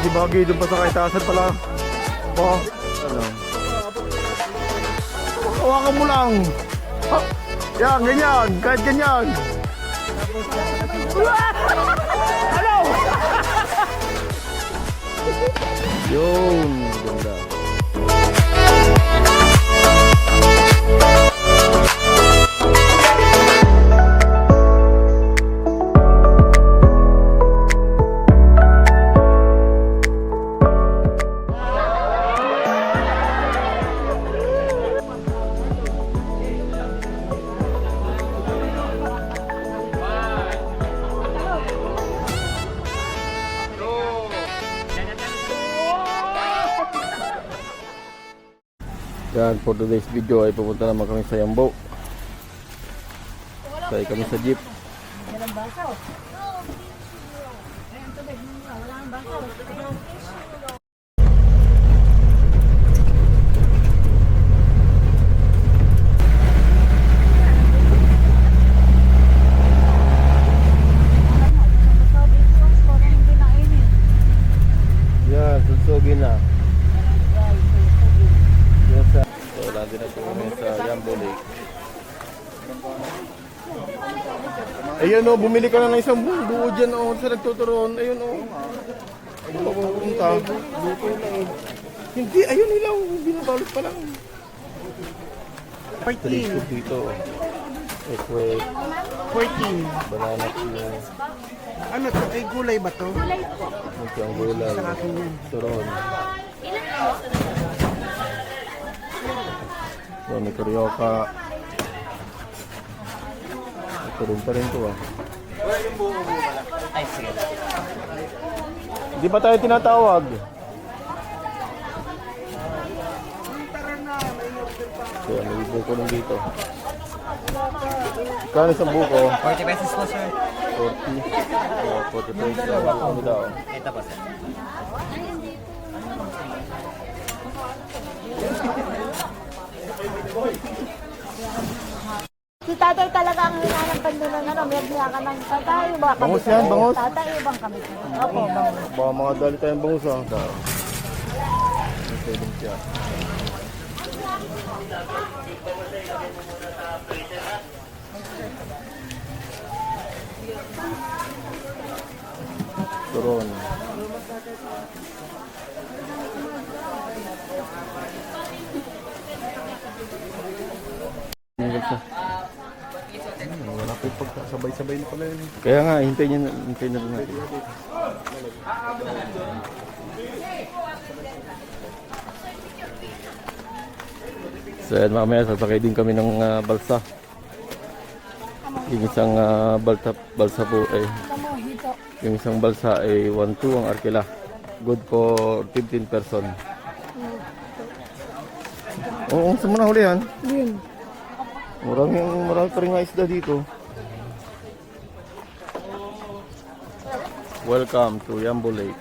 si Bagay doon pa sa kaitasan pala. Oh, ano? Hawakan mo lang. Ha, yan, ganyan. Kahit ganyan. Hello! Yun, ganda. For today's video ay pupunta naman kami sa Yambo. Sakay kami sa jeep. Yan, susugin na. Yan sa... So, nandun na po kami sa Yambo Lake. Ayun o, bumili ka na ng isang buong buo dyan o, sa nagtuturoon. Ayun o. Ayun o, pupunta. Hindi, ayun nila o, binabalot pa lang. 14. dito. Ekwe, 14. banana peel, Ano to? Ay, gulay ba to? mutyang gulay, Sa akin yan. turon. So, may karyoka. May turon pa rin to ah. Ay, sige. Di ba tayo tinatawag? Kaya may buko lang dito. Kano isang buko? 40 pesos po, sir. 40. Uh, 40 pesos. Ano daw? Ito po, sir. Si tatay talaga ang hinanapan doon ng ano, may ka ng tatay, ba kami? Bangus yan, bangus. Tatay, ibang kami. Opo, bangus. Baka mga dali tayong bangus ah. Da. Ito din siya. Turon. Wala po pagkasabay-sabay na pala yun. Kaya nga, hintayin niya, hintayin na rin natin. So yan, mamaya sasakay din kami ng ah, balsa. Yung isang ah, balsa, balsa po ay, yung isang balsa ay 1-2 ang arkila. Good for 15 person. Oo, saan mo na huli yan? Din. Maraming, marami pa rin nga isda dito. Welcome to Yambo Lake.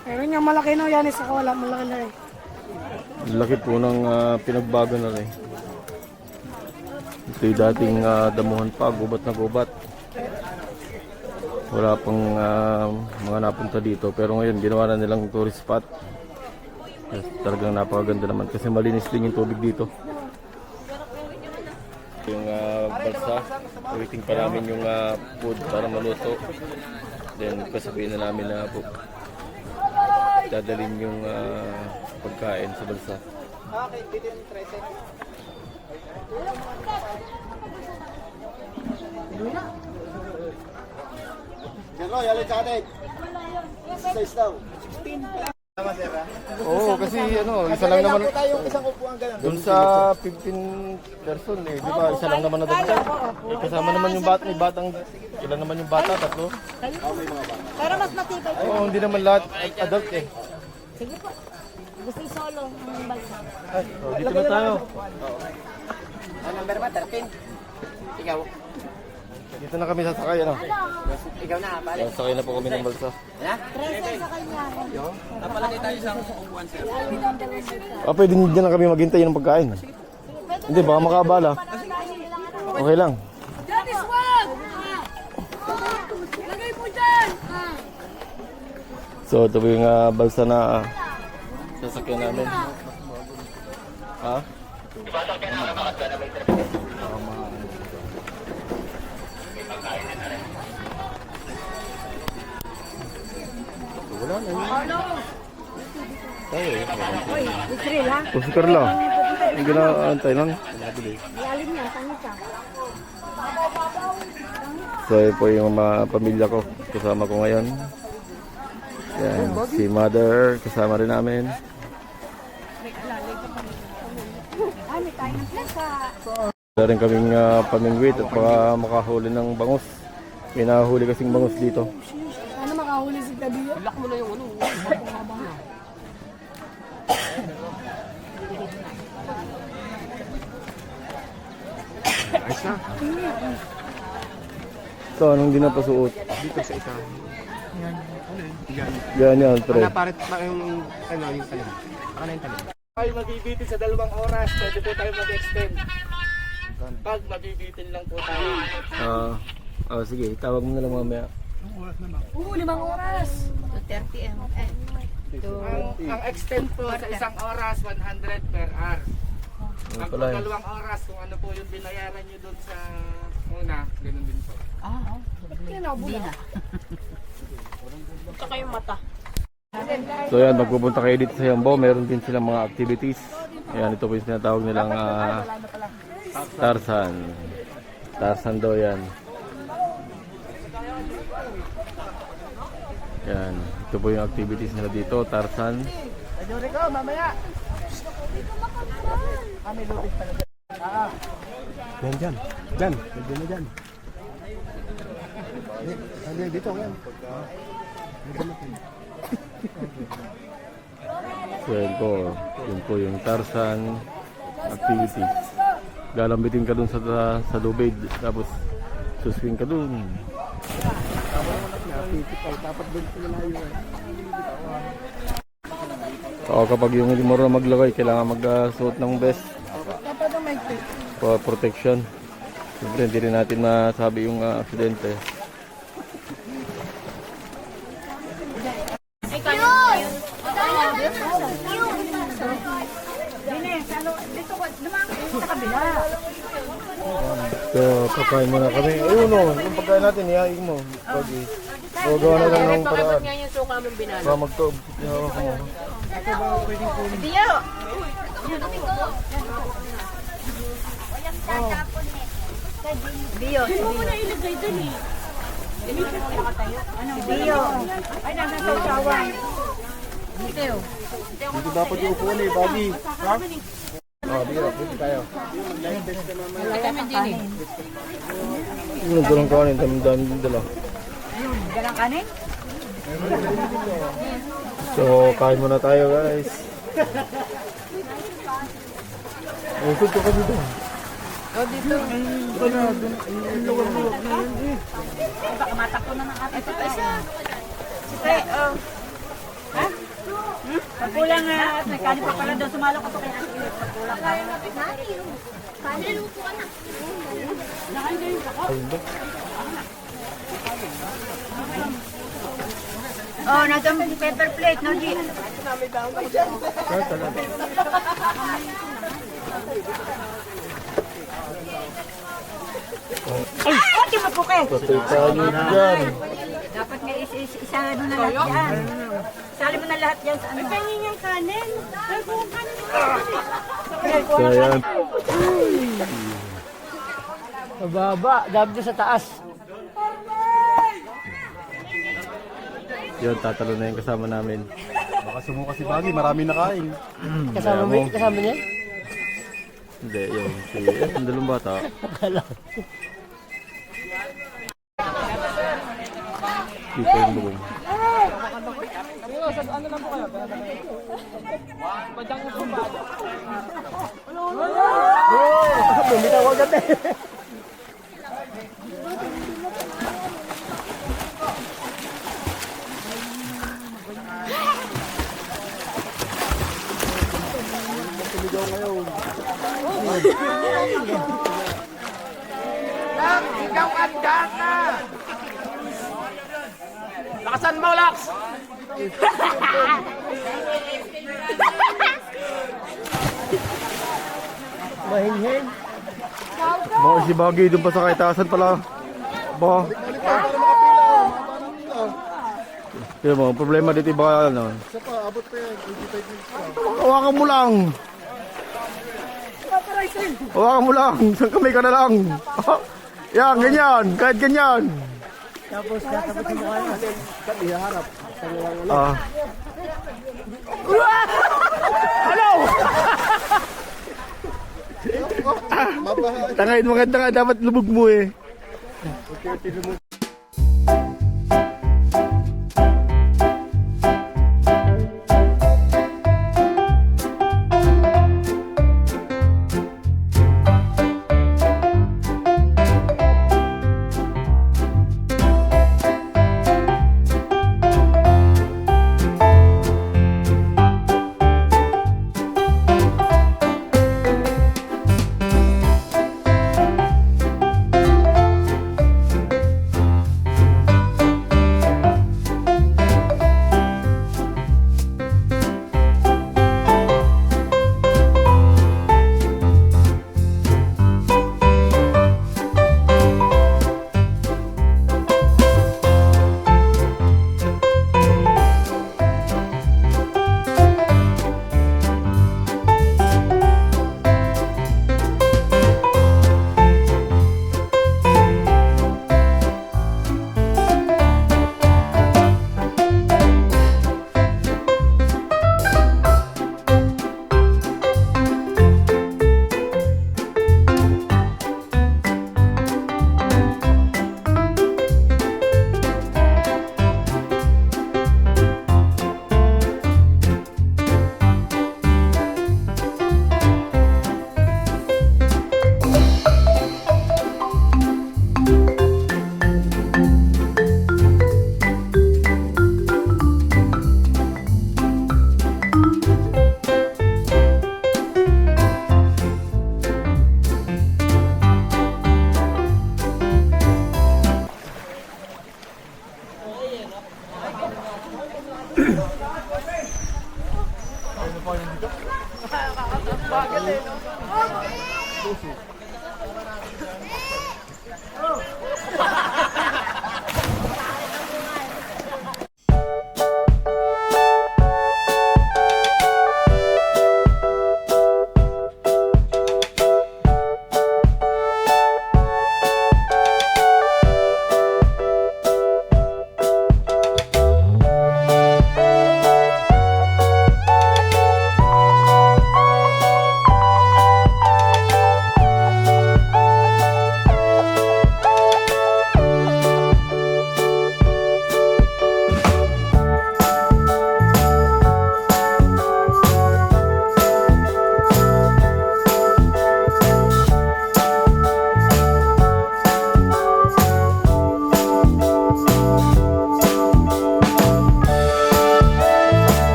Pero yung malaki no, yan isa ko wala, malaki na rin. Laki po ng ah, pinagbago na rin. Ito yung dating ah, damuhan pa, gubat na gubat. Wala pang ah, mga napunta dito. Pero ngayon, ginawa na nilang tourist spot. Yes, talagang napakaganda naman kasi malinis din yung tubig dito. Yung ah, balsa, waiting pa namin yung ah, food para maluto. Then kasabihin na namin na po, dadalhin yung ah, pagkain sa balsa. Oo, kasi ano, isa lang naman. tayong isang upuan ganun. Doon sa 15 person eh, di ba? Isa lang naman na dagdag. Eh, kasama naman yung bata, may batang, ilan naman yung bata, tatlo. Pero mas matibay. Oo, hindi naman lahat adult eh. Sige po. Gusto yung solo ng balsa. So, dito na tayo. Ang number ba? 13? Ikaw? Dito na kami sasakay, ano? Ikaw na, pare. Sasakay na po kami ng balsa. Tresa sa kanya. Napalagay tayo sa upuan, sir. Ah, pwede dyan na kami maghintay ng pagkain. Hindi, baka makabala. Okay lang. Dennis, wag! Lagay mo dyan! So, ito po yung ah, balsa na ah, sasakyan namin. Ha? Wala na yun. Tayo eh. Israel ha? O si Carla. Ang ginaantay lang. Lalim niya, tangis ka. So, yun po yung mga pamilya ko. Kasama ko ngayon. Yan, si mother, kasama rin namin. May tayo ng tresa. Wala rin kaming uh, pamingwit at baka makahuli ng bangus. May nahuli kasing bangus dito. Ano makahuli si Tabiyo? Lock mo na yung ano. Ayos na. So, anong di napasuot? Dito sa isa. Yan. Yan yan, pre. Ano, pare, pa yung, ano, yung talim. Na yung talim. Ay, mabibitin sa dalawang oras. Pwede po tayo mag-extend. Pag mabibitin lang po tayo. Ah, oh, sige, tawag mo na lang mamaya. Oo, limang oras. 30 m. Ang, ang extend po sa isang oras, 100 per hour. Ano Pag pala yun? dalawang oras, kung ano po yung binayaran nyo doon sa una, ganun din po. So yan, magpupunta kayo dito sa Yambo. Meron din silang mga activities. Ayan, ito po yung sinatawag nilang ah, Tarsan. Tarsan daw yan. Yan, ito po yung activities nila dito, Tarsan. Yan dyan. Dyan. Pwede na dyan. Hindi, dito. Yan. So yan po, yun po yung Tarsan activities. Galambitin ka dun sa, sa lubid, tapos suswing ka dun. So kapag yung hindi mo na maglagay, kailangan magsuot ng vest for protection. Siyempre, hindi rin natin masabi yung ah, aksidente. So, kakain muna kami. Ayun o, yung pagkain natin, ihain mo. Pagi. Gagawa na lang ng paraan. nga yung suka mong binalo. Baka magtoob. Ihawa ko muna. Bio. Hindi mo na ilagay dun eh. Bio. Ay, nasa sausawan. Dito dapat yung upuan eh, Bobby. Ha? Oh, dito. Dito tayo. Yung dalang kanin, dami-dami din dala. Galang kanin? So, kain muna tayo guys. Usod ka dito. Baka matakbo na ng ate. Ito siya. Sige, oh. Pagkulang nga, at may kanin pa pala doon. Sumalo ka pa kay Ate Ilit. Pagkulang ka. Kanin, luto ka na. Oh, nasa paper plate, no, G? Ay, ate mo po kayo. Patay tayo dyan. Dapat nga is, is, isa ano na lahat yan. Sali mo na lahat yan sa ano. May pangin yung kanin. Ay, buong kanin. So, ayan. Mababa, dami doon sa taas. Yun, tatalo na yung kasama namin. Baka sumuka si Bobby, marami nakain. Kasama mo, kasama niya? Hindi, yun. Si, eh, yung dalawang bata. speaker ng lubong. Ano lang po kayo? Badang usong ba? Ano? Ano? Bumitaw agad eh. Tumigaw ngayon. Lang, ikaw ang data! Lakasan mo, Lax! Mahinhin. Baka si Bagay doon pa sa kaitasan pala. Baka. Kaya mo, problema dito baka ano. Isa pa, abot pa yan. Hawakan mo lang. Hawakan mo lang. Isang kamay ka na lang. Yan, ganyan. Kahit ganyan. Tapos tatapos yung mukha niya. Ah. Hello! Tangay, maganda nga. Dapat lubog mo eh.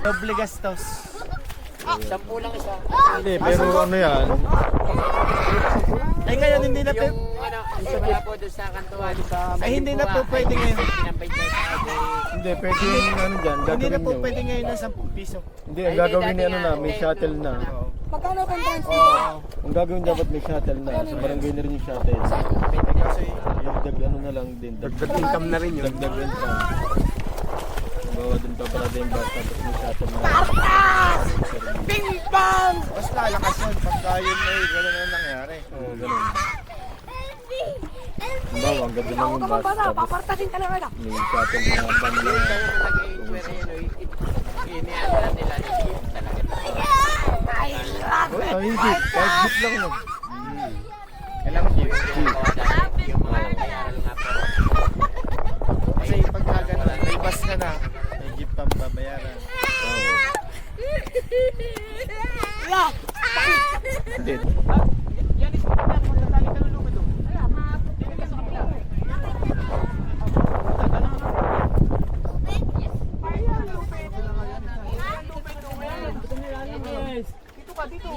Doble gastos. Sampu lang isa. Hindi, pero ano yan, Ay ngayon hindi na Yung ano, yung wala po doon sa kantuan. Ay hindi na po pwede ngayon. Hindi, pwede yung ano dyan, Hindi na po nyo. pwede ngayon ng 10 piso. Hindi, ang gagawin ni ano na, may shuttle na. Magkano kang transfer? Oo. Ang gagawin dapat may shuttle na, sa barangay na rin yung shuttle. Kasi Dagdag ano na lang din, dagdag income na rin yun. Dagdag income. Bawa dun pa para din ba, tapos may shuttle na. Bing bang! Mas lalakas yun pagka yun ay gano'n na nangyari. Oo, ganun. Bawa, ang gabi ng bus, tapos Papartasin ka lang ito. may na na. Nag-i-inquire yun. Iniala nila. Uy, ang jeep, kahit lang no. Alam mo, yung yung mga bayaran nga po. Kasi pagka gano'n, may bus ka na, pang babayaran. Oo. Hindi.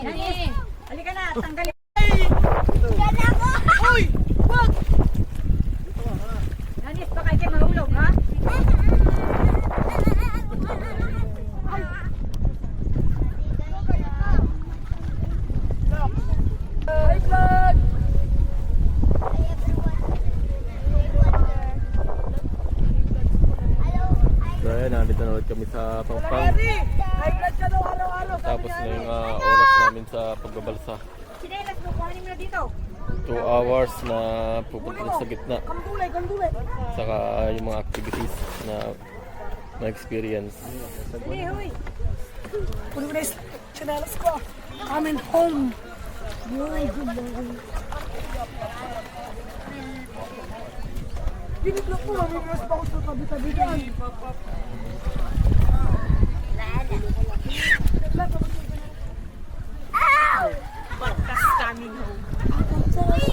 Nani, halika na, tanggalin. Nani, baka kayo mahulog, ha? So ayan, nandito na ulit kami sa Pangpang. Tapos na yung ah, oras namin sa pagbabalsa. Sinelas mo, kuhanin mo na dito. 2 hours na pupunta na sa gitna. Saka yung mga activities na na-experience. Huy. Puno na yung sinalas ko. Coming home. Boy, good boy. Binigla ko, mamigas pa ako sa tabi-tabi dyan. Oh,